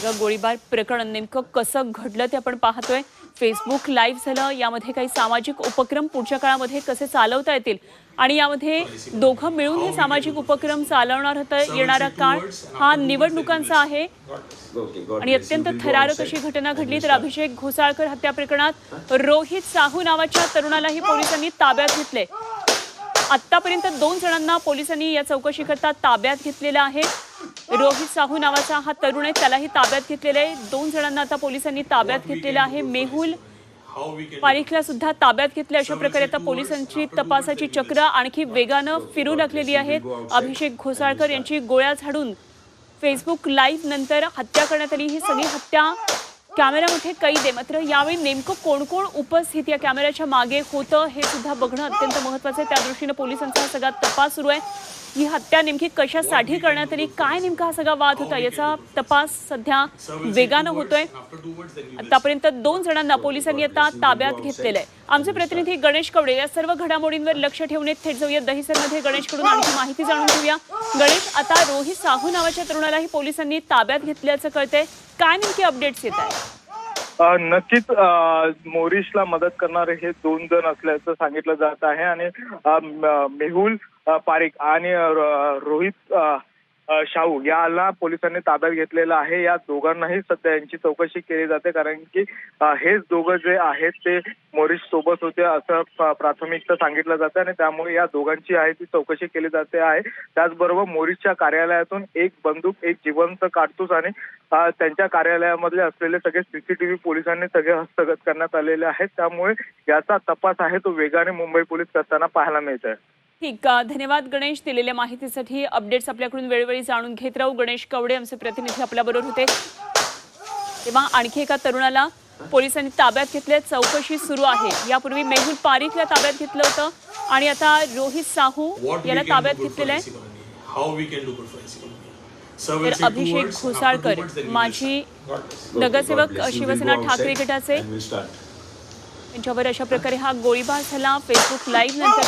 सगळं गोळीबार. प्रकरण नेमकं कसं घडलं ते आपण पाहतोय. फेसबुक लाईव्ह झालं. यामध्ये काही सामाजिक उपक्रम पुढच्या काळामध्ये कसे चालवता येतील? आणि यामध्ये दोघं मिळून हे सामाजिक उपक्रम चालवणार होतं येणारा काळ. हा निवडणुकांचा आहे. आणि अत्यंत थरारक अशी घटना घडली तर अभिषेक घोसाळकर हत्या प्रकरणात रोहित साहू नावाच्या तरुणालाही पोलिसांनी ताब्यात घेतले आतापर्यंत दोन जणांना पोलिसांनी या चौकशीकरता ताब्यात घेतलेलं आहे. रोहित साहू नावाचा हा तरुण आहे. त्यालाही ताब्यात घेतलेलं आहे. दोन जणांना आता पोलिसांनी ताब्यात घेतलेलं आहे. मेहुल पारिखला सुद्धा ताब्यात घेतले. अशा प्रकारे आता पोलिसांची तपासाची चक्र आणखी वेगानं फिरू लागलेली आहेत. अभिषेक घोसाळकर यांची गोळ्या झाडून फेसबुक लाईव्ह नंतर हत्या करण्यात आली. ही सगळी हत्या कॅमेऱ्यामध्ये कैद आहे मात्र यावेळी नेमकं कोण कोण उपस्थित या कॅमेऱ्याच्या मागे होतं हे सुद्धा बघणं अत्यंत महत्वाचं आहे. त्या दृष्टीनं पोलिसांचा हा सगळा तपास सुरू आहे. ही हत्या नेमकी कशासाठी करण्यात आली? काय नेमका हा सगळा वाद होता? याचा तपास सध्या वेगानं होतोय. आतापर्यंत दोन जणांना पोलिसांनी आता ताब्यात घेतलेलं आहे आमचे प्रतिनिधी गणेश कवडे या सर्व घडामोडींवर लक्ष ठेवून थेट जाऊया. दहिसरमध्ये गणेशकडून आणखी माहिती जाणून घेऊया. गणेश आता रोहित साहू नावाच्या तरुणालाही पोलिसांनी ताब्यात घेतल्याचं कळतंय. काय नेमकी अपडेट्स येत आहेत? नक्कीच मोरिशला मदत करणारे हे दोन जण असल्याचं सांगितलं जात आहे. आणि मेहुल पारिक आणि रोहित शाहू. याला पोलिसांनी ताब्यात घेतलेलं आहे. या दोघांनाही सध्या यांची चौकशी केली जाते. कारण की हेच दोघं जे आहेत ते मोरिश सोबत होते असं प्राथमिकता सांगितलं जातं आणि त्यामुळे या दोघांची आहे ती चौकशी केली जाते आहे. त्याचबरोबर मोरिशच्या कार्यालयातून एक बंदूक एक जिवंत काढतूस आणि त्यांच्या कार्यालयामधले असलेले सगळे सीसीटीव्ही पोलिसांनी सगळे हस्तगत करण्यात आलेले आहेत. त्यामुळे याचा तपास आहे तो वेगाने मुंबई पोलीस करताना पाहायला मिळत आहे ठीक धन्यवाद गणेश दिलेल्या माहितीसाठी. अपडेट्स आपल्याकडून वेळोवेळी जाणून घेत राहू. गणेश कवडे आमचे प्रतिनिधी आपल्याबरोबर होते. तेव्हा आणखी एका तरुणाला पोलिसांनी ताब्यात घेतले. चौकशी सुरू आहे. यापूर्वी मेहुल पारिखला ताब्यात घेतलं होतं आणि आता रोहित साहू याला ताब्यात घेतलेलं आहे. तर अभिषेक घोसाळकर माजी. नगरसेवक शिवसेना ठाकरे गटाचे. यांच्यावर अशा प्रकारे हा गोळीबार झाला. फेसबुक लाईव्ह नंतर